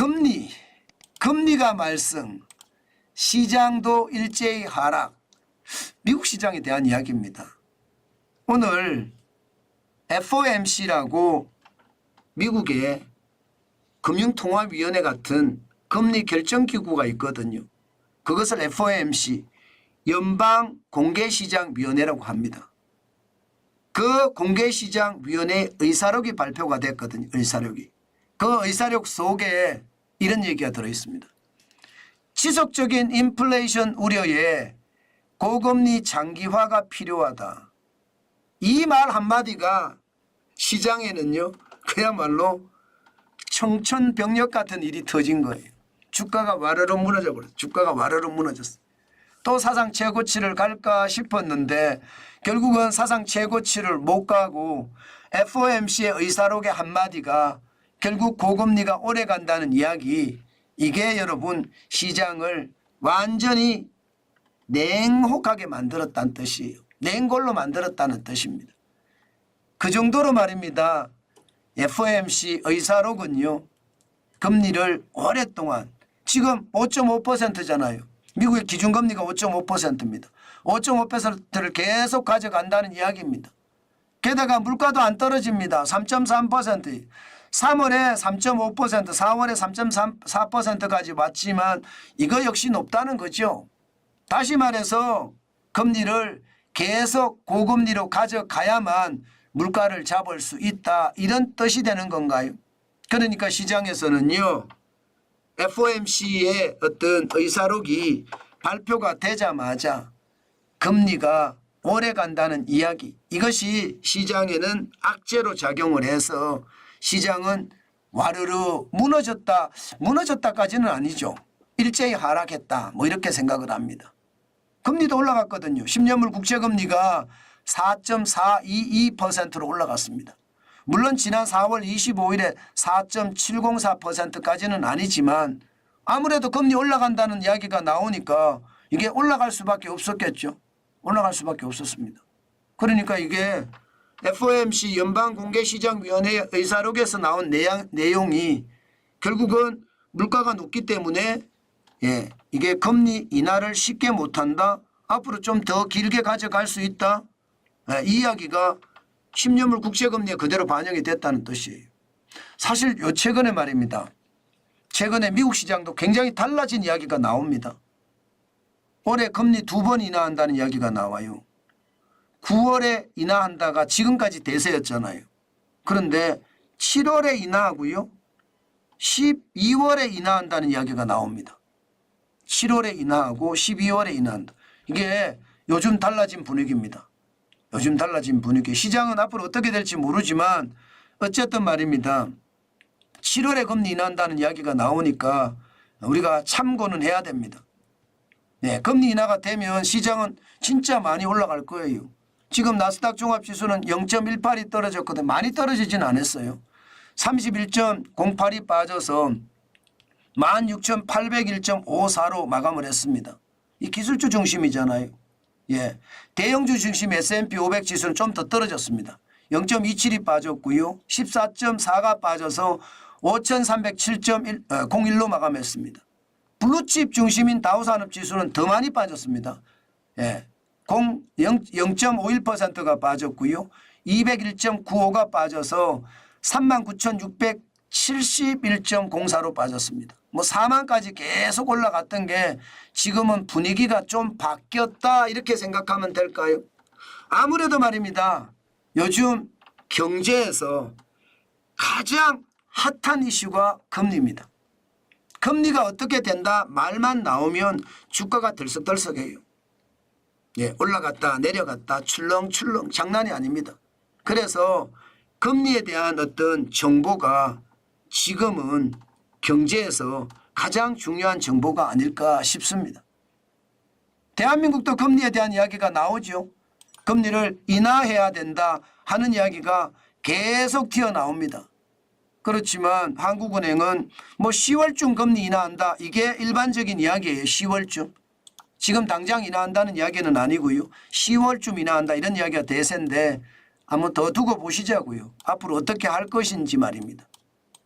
금리, 금리가 말썽, 시장도 일제히 하락. 미국 시장에 대한 이야기입니다. 오늘 FOMC라고 미국의 금융통화위원회 같은 금리 결정기구가 있거든요. 그것을 FOMC 연방공개시장위원회라고 합니다. 그 공개시장위원회 의사록이 발표가 됐거든요. 의사록이. 그 의사록 속에 이런 얘기가 들어 있습니다. 지속적인 인플레이션 우려에 고금리 장기화가 필요하다. 이 말 한마디가 시장에는요, 그야말로 청천벽력 같은 일이 터진 거예요. 주가가 와르르 무너져 버렸어. 주가가 와르르 무너졌어. 또 사상 최고치를 갈까 싶었는데 결국은 사상 최고치를 못 가고 FOMC의 의사록의 한마디가 결국 고금리가 오래 간다는 이야기 이게 여러분 시장을 완전히 냉혹하게 만들었다는 뜻이에요. 냉골로 만들었다는 뜻입니다. 그 정도로 말입니다. FOMC 의사록은요. 금리를 오랫동안 지금 5.5%잖아요. 미국의 기준금리가 5.5%입니다. 5.5%를 계속 가져간다는 이야기입니다. 게다가 물가도 안 떨어집니다. 3.3%. 3월에 3.5%, 4월에 3.4%까지 왔지만 이거 역시 높다는 거죠. 다시 말해서 금리를 계속 고금리로 가져가야만 물가를 잡을 수 있다. 이런 뜻이 되는 건가요? 그러니까 시장에서는요. FOMC의 어떤 의사록이 발표가 되자마자 금리가 오래 간다는 이야기 이것이 시장에는 악재로 작용을 해서 시장은 와르르 무너졌다 무너졌다까지는 아니죠 일제히 하락했다 뭐 이렇게 생각을 합니다 금리도 올라갔거든요 10년물 국채금리가 4.422%로 올라갔습니다 물론 지난 4월 25일에 4.704%까지는 아니지만 아무래도 금리 올라간다는 이야기가 나오니까 이게 올라갈 수밖에 없었겠죠. 올라갈 수밖에 없었습니다. 그러니까 이게 FOMC 연방공개시장위원회 의사록에서 나온 내용, 내용이 결국은 물가가 높기 때문에 예, 이게 금리 인하를 쉽게 못한다. 앞으로 좀 더 길게 가져갈 수 있다. 예, 이 이야기가 10년물 국채금리에 그대로 반영이 됐다는 뜻이에요. 사실 요 최근에 말입니다. 최근에 미국 시장도 굉장히 달라진 이야기가 나옵니다. 올해 금리 두 번 인하한다는 이야기가 나와요. 9월에 인하한다가 지금까지 대세였잖아요. 그런데 7월에 인하하고요. 12월에 인하한다는 이야기가 나옵니다. 7월에 인하하고 12월에 인하한다. 이게 요즘 달라진 분위기입니다. 요즘 달라진 분위기. 시장은 앞으로 어떻게 될지 모르지만 어쨌든 말입니다. 7월에 금리 인하한다는 이야기가 나오니까 우리가 참고는 해야 됩니다. 네, 금리 인하가 되면 시장은 진짜 많이 올라갈 거예요. 지금 나스닥 종합지수는 0.18이 떨어졌거든. 많이 떨어지진 않았어요. 31.08이 빠져서 16,801.54로 마감을 했습니다. 이 기술주 중심이잖아요. 예. 대형주 중심 S&P 500 지수는 좀 더 떨어졌습니다. 0.27이 빠졌고요. 14.4가 빠져서 5,307.01로 마감했습니다. 블루칩 중심인 다우산업 지수는 더 많이 빠졌습니다. 예. 0, 0.51%가 빠졌고요. 201.95가 빠져서 39,671.04로 빠졌습니다. 뭐 4만까지 계속 올라갔던 게 지금은 분위기가 좀 바뀌었다 이렇게 생각하면 될까요? 아무래도 말입니다. 요즘 경제에서 가장 핫한 이슈가 금리입니다. 금리가 어떻게 된다 말만 나오면 주가가 들썩들썩해요. 예, 올라갔다 내려갔다 출렁출렁 장난이 아닙니다. 그래서 금리에 대한 어떤 정보가 지금은 경제에서 가장 중요한 정보가 아닐까 싶습니다. 대한민국도 금리에 대한 이야기가 나오죠. 금리를 인하해야 된다 하는 이야기가 계속 튀어나옵니다. 그렇지만 한국은행은 뭐 10월쯤 금리 인하한다. 이게 일반적인 이야기예요. 10월쯤. 지금 당장 인하한다는 이야기는 아니고요. 10월쯤 인하한다 이런 이야기가 대세인데 한번 더 두고 보시자고요. 앞으로 어떻게 할 것인지 말입니다.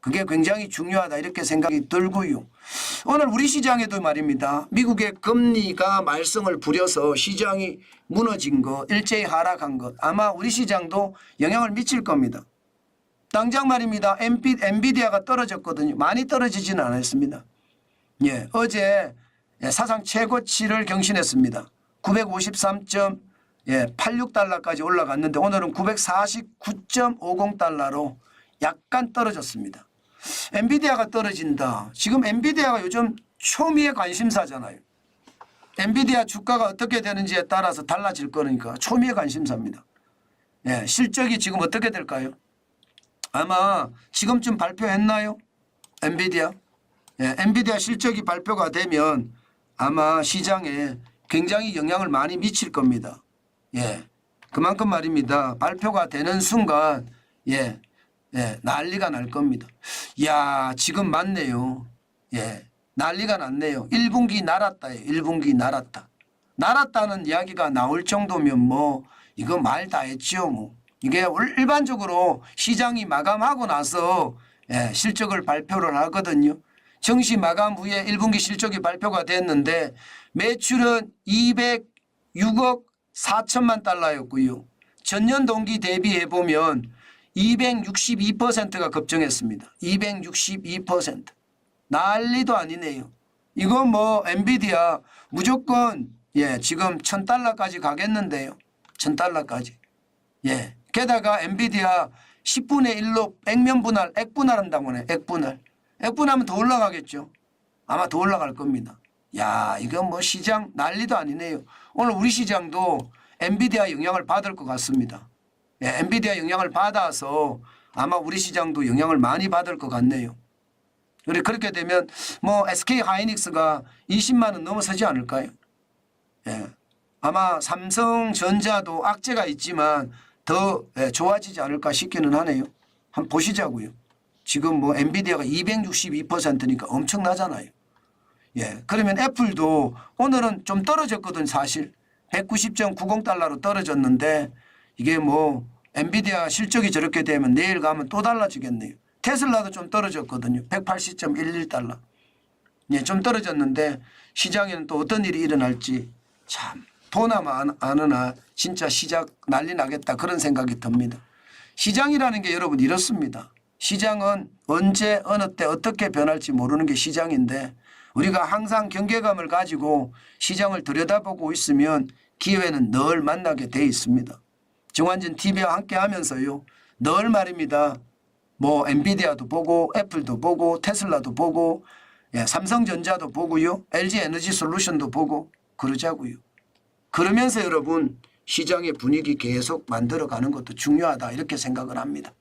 그게 굉장히 중요하다 이렇게 생각이 들고요. 오늘 우리 시장에도 말입니다. 미국의 금리가 말썽을 부려서 시장이 무너진 것, 일제히 하락한 것 아마 우리 시장도 영향을 미칠 겁니다. 당장 말입니다. 엔비, 엔비디아가 떨어졌거든요. 많이 떨어지지는 않았습니다. 예, 어제 예, 사상 최고치를 경신했습니다. 953.86달러까지 올라갔는데 오늘은 949.50달러로 약간 떨어졌습니다. 엔비디아가 떨어진다. 지금 엔비디아가 요즘 초미의 관심사잖아요. 엔비디아 주가가 어떻게 되는지에 따라서 달라질 거니까 초미의 관심사입니다. 예, 실적이 지금 어떻게 될까요? 아마 지금쯤 발표했나요? 엔비디아? 예, 엔비디아 실적이 발표가 되면 아마 시장에 굉장히 영향을 많이 미칠 겁니다. 예. 그만큼 말입니다. 발표가 되는 순간 예. 예, 난리가 날 겁니다. 야, 지금 맞네요. 예. 난리가 났네요. 1분기 날았다예요. 1분기 날았다. 날았다는 이야기가 나올 정도면 뭐 이거 말 다 했죠, 뭐. 이게 올- 일반적으로 시장이 마감하고 나서 예, 실적을 발표를 하거든요. 정시 마감 후에 1분기 실적이 발표가 됐는데 매출은 206억 4천만 달러였고요. 전년 동기 대비해 보면 262%가 급증했습니다. 262%. 난리도 아니네요. 이거 뭐 엔비디아 무조건 예, 지금 1000달러까지 가겠는데요. 1000달러까지. 예. 게다가 엔비디아 10분의 1로 백면 분할, 액 분할 한다고 하네. 액분할. 액분하면 더 올라가겠죠. 아마 더 올라갈 겁니다. 야, 이건 뭐 시장 난리도 아니네요. 오늘 우리 시장도 엔비디아 영향을 받을 것 같습니다. 예, 엔비디아 영향을 받아서 아마 우리 시장도 영향을 많이 받을 것 같네요. 그래 그렇게 되면 뭐 SK 하이닉스가 20만 원 넘어서지 않을까요? 예. 아마 삼성전자도 악재가 있지만 더 예, 좋아지지 않을까 싶기는 하네요. 한번 보시자고요. 지금 뭐 엔비디아가 262%니까 엄청나잖아요. 예. 그러면 애플도 오늘은 좀 떨어졌거든 사실. 190.90달러로 떨어졌는데 이게 뭐 엔비디아 실적이 저렇게 되면 내일 가면 또 달라지겠네요. 테슬라도 좀 떨어졌거든요. 180.11달러. 예, 좀 떨어졌는데 시장에는 또 어떤 일이 일어날지 참 보나마 안- 아느나 진짜 시작 난리 나겠다 그런 생각이 듭니다. 시장이라는 게 여러분 이렇습니다. 시장은 언제 어느 때 어떻게 변할지 모르는 게 시장인데 우리가 항상 경계감을 가지고 시장을 들여다보고 있으면 기회는 늘 만나게 돼 있습니다. 정환진 TV와 함께 하면서요. 늘 말입니다. 뭐 엔비디아도 보고 애플도 보고 테슬라도 보고 예, 삼성전자도 보고요. LG 에너지 솔루션도 보고 그러자고요. 그러면서 여러분 시장의 분위기 계속 만들어 가는 것도 중요하다 이렇게 생각을 합니다.